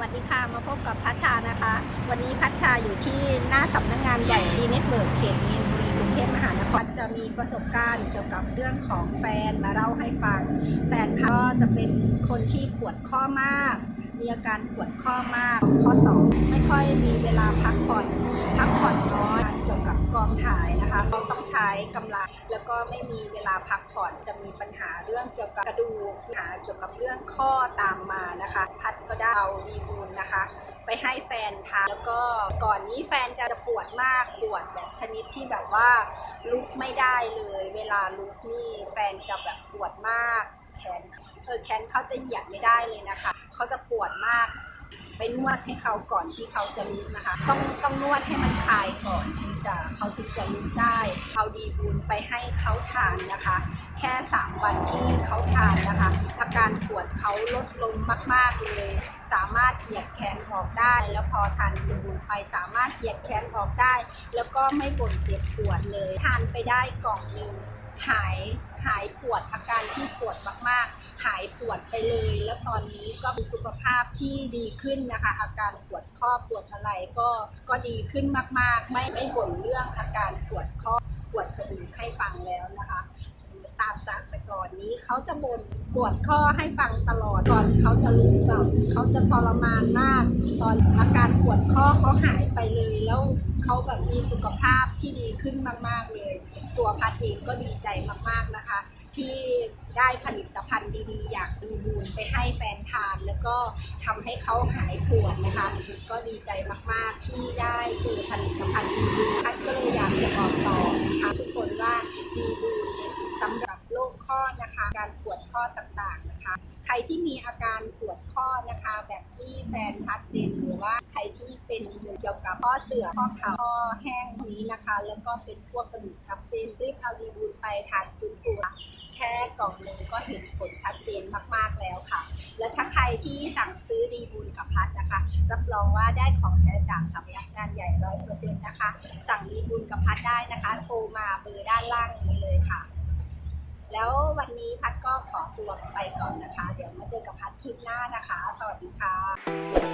วัสดีค่ะ มาพบกับพัชชานะคะ วันนี้พัชชาอยู่ที่หน้าสำนักงานใหญ่ดีเน็ตเวิร์กเขตมีนบุรีกรุงเทพมหานครจะมีประสบการณ์เกี่ยวกับเรื่องของแฟนมาเล่าให้ฟัง แฟนก็จะเป็นคนที่ปวดข้อมาก มีอาการปวดข้อมาก ข้อสองไม่ค่อยมีเวลาพักผ่อน พักผ่อนน้อยเกี่ยวกับกองถ่ายนะคะต้องใช้กำลังแล้วก็ไม่มีเวลาพักผ่อนจะมีปัญหาเรื่องเกี่ยวกับกระดูกปัญหาเกี่ยวกับเรื่องข้อตามมานะคะ เราดีบูลนะคะ ไปให้แฟนทานแล้วก็ก่อนนี้แฟนจะปวดมากปวดแบบชนิดที่แบบว่าลุกไม่ได้เลย เวลาลุกนี่แฟนจะแบบปวดมาก แขนเออแขนเขาจะเหยียดไม่ได้เลยนะคะ เขาจะปวดมาก ไปนวดให้เขาก่อนที่เขาจะลุกนะคะ ต้องต้องนวดให้มันคลายก่อนถึงจะเขาถึงจะลุกได้เอาดีบูลไปให้เขาทานนะคะ แค่ 3 วันที่เขาทานนะคะ อาการปวดเขาลดลงมาก ๆ เลย สามารถเหยียดแขนออกได้ แล้วพอทานดีบูลไปสามารถเหยียดแขนออกได้ แล้วก็ไม่บ่นเจ็บปวดเลย ทานไปได้กล่องหนึ่ง หายหายปวดอาการที่ปวดมากๆ หายปวดไปเลย แล้วตอนนี้ก็มีสุขภาพที่ดีขึ้นนะคะ อาการปวดข้อปวดอะไรก็ก็ดีขึ้นมากๆ ไม่ไม่บ่นเรื่องอาการปวดข้อปวดกระดูกให้ฟังแล้วนะคะ ตามจากแต่ก่อนนี้เขาจะบ่น ปวดข้อให้ฟังตลอดก่อนเขาจะรู้แบบเขาจะทรมานมาก ตอนอาการปวดข้อเขาหายไปเลย แล้วเขาแบบมีสุขภาพที่ดีขึ้นมากๆเลย ตัวพัดเองก็ดีใจมากๆนะคะ ที่ได้ผลิตภัณฑ์ดีๆ อย่างดีบูนไปให้แฟนทาน แล้วก็ทำให้เขาหายปวดนะคะ ก็ดีใจมากๆที่ได้เจอผลิตภัณฑ์ดีๆพัดก็เลยอยากจะบอกต่อนะคะทุกคนว่าดีบู นะคะ การปวดข้อต่างๆนะคะ ใครที่มีอาการปวดข้อนะคะ แบบที่แฟนพัดเป็นหรือว่าใครที่เป็นเกี่ยวกับข้อเสื่อมข้อเข่าข้อแห้งนี้นะคะ แล้วก็เป็นพวกกระดูกทับเส้นรีบเอาดีบูนไปทานฟื้นฟูแค่กล่องหนึ่งก็เห็นผลชัดเจนมากๆแล้วค่ะ และถ้าใครที่สั่งซื้อดีบูนกับพัดนะคะ รับรองว่าได้ของแท้จากสำนักงานใหญ่ร้อยเปอร์เซ็นต์นะคะ สั่งดีบูนกับพัดได้นะคะ โทรมาเบอร์ด้านล่างนี้เลยค่ะ แล้ววันนี้พัดก็ขอตัวไปก่อนนะคะ เดี๋ยวมาเจอกับพัดคลิปหน้านะคะ สวัสดีค่ะ